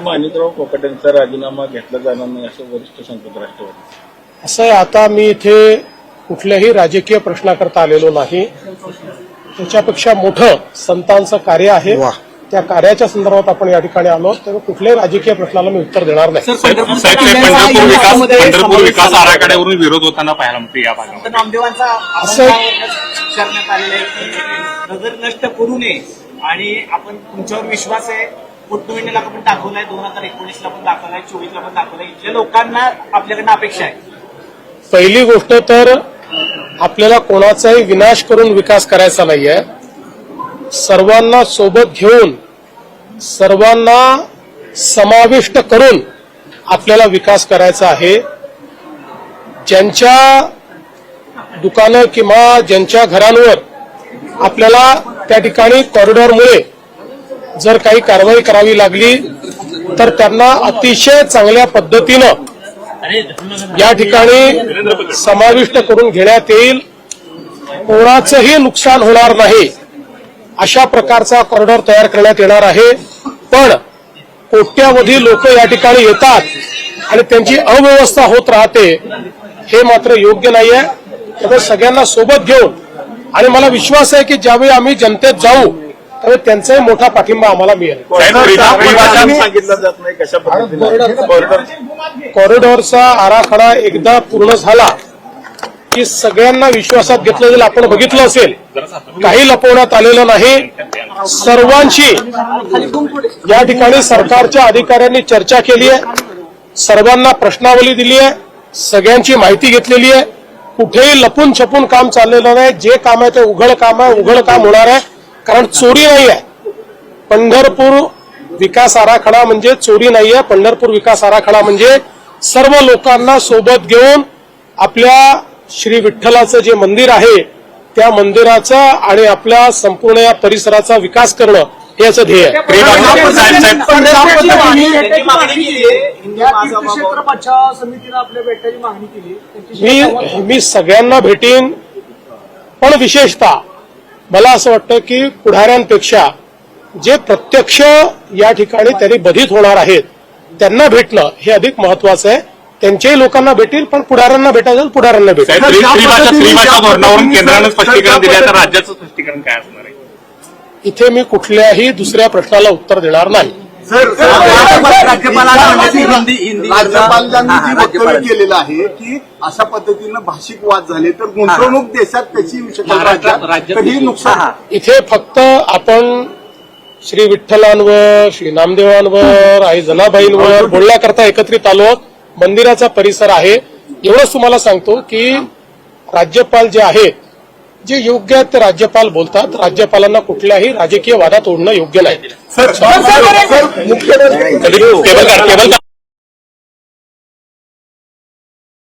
माणिकराव कोकाटेंचा राजीनामा घेतला जाणार नाही असं वरिष्ठ सांगतात राष्ट्रवादी. असं आहे आता मी इथे कुठल्याही राजकीय प्रश्नाकरता आलेलो नाही. त्याच्यापेक्षा मोठं संतांचं कार्य आहे. त्या कार्याच्या संदर्भात आपण या ठिकाणी आलो तर कुठल्याही राजकीय प्रश्नाला मी उत्तर देणार नाही. पंढरपूर विकास पंढरपूर विकास आराखड्यावरून विरोध होताना पाहायला मिळते या भागामध्ये. नामदेवांचा असं- करण्यात आलेला आहे. की नजर नष्ट करू नये. आणि आपण तुमच्यावर विश्वास आहे. पोटनविणीला पण दाखवलाय दोन हजार एकोणीसला पण दाखवलाय चोवीसला पण दाखवलाय. इथल्या लोकांना आपल्याकडनं अपेक्षा आहे. पहिली गोष्ट तर आपल्याला कोणाचाही विनाश करून विकास करायचा नाहीये. सर्वांना सोबत घेऊन सर्वांना समाविष्ट करून आपल्याला विकास करायचा आहे. ज्यांच्या दुकानं किंवा ज्यांच्या घरांवर आपल्याला त्या ठिकाणी कॉरिडॉरमुळे जर काही कारवाई करावी लागली तर त्यांना अतिशय चांगल्या पद्धतीनं या ठिकाणी समाविष्ट करून घेण्यात येईल. कोणाचंही नुकसान होणार नाही. अशा प्रकारचा कॉरिडॉर तयार करण्यात येणार आहे. पण कोट्यावधी लोक या ठिकाणी येतात आणि त्यांची अव्यवस्था होत राहते हे मात्र योग्य नाहीये. त्यामुळे सगळ्यांना सोबत घेऊन आणि मला विश्वास आहे की ज्यावेळी आम्ही जनतेत जाऊ त्यावेळी त्यांचाही मोठा पाठिंबा आम्हाला मिळेल. साहेब, आरक्षण सांगितलं जात नाही कशा पद्धतीने. कॉरिडॉर कॉरिडॉरचा आराखडा एकदा पूर्ण झाला की सगळ्यांना विश्वासात घेतलं जाईल. आपण बघितलं असेल काही लपवण्यात आलेलं नाही. सर्वांशी या ठिकाणी सरकारच्या अधिकाऱ्यांनी चर्चा केली आहे. सर्वांना प्रश्नावली दिली आहे. सगळ्यांची माहिती घेतलेली आहे. कुठेही लपून छपून काम चाललेलं नाही. जे काम आहे ते उघड काम आहे. उघड काम होणार आहे. कारण चोरी नाही आहे पंढरपूर विकास आराखडा म्हणजे चोरी नाहीये. पंढरपूर विकास आराखडा म्हणजे सर्व लोकांना सोबत घेऊन आपल्या श्री विठ्ठलाचं जे मंदिर आहे त्या मंदिराचा आणि आपल्या संपूर्ण या परिसराचा विकास करणं हे याचं ध्येय आहे. आहे. मी मी सगळ्यांना भेटीन. पण विशेषतः मला असं वाटतं की पुढाऱ्यांपेक्षा जे प्रत्यक्ष या ठिकाणी त्यांनी बधित होणार आहेत त्यांना भेटणं हे अधिक महत्वाचं आहे. त्यांच्याही लोकांना भेटील पण पुढाऱ्यांना भेटायचं तर पुढाऱ्यांना भेटेल. केंद्रानं स्पष्टीकरण दिलं तर राज्याचं स्पष्टीकरण काय असणार आहे? इथे मी कुठल्याही दुसऱ्या प्रश्नाला उत्तर देणार नाही. राज्यपालांनी जी वक्तव्य केलेलं आहे की अशा पद्धतीनं भाषिक वाद झाले तर गुंतवणूक देशात शकेल राज्यात? नुकसान इथे फक्त आपण श्री विठ्ठलांवर श्री नामदेवांवर आई जनाबाईंवर बोलण्याकरता एकत्रित आलो आहोत. मंदिराचा परिसर आहे. एवढंच तुम्हाला सांगतो की राज्यपाल जे आहेत जे योग्य आहेत ते राज्यपाल बोलतात राज्यपालांना कुठल्याही राजकीय वादात ओढणं योग्य नाही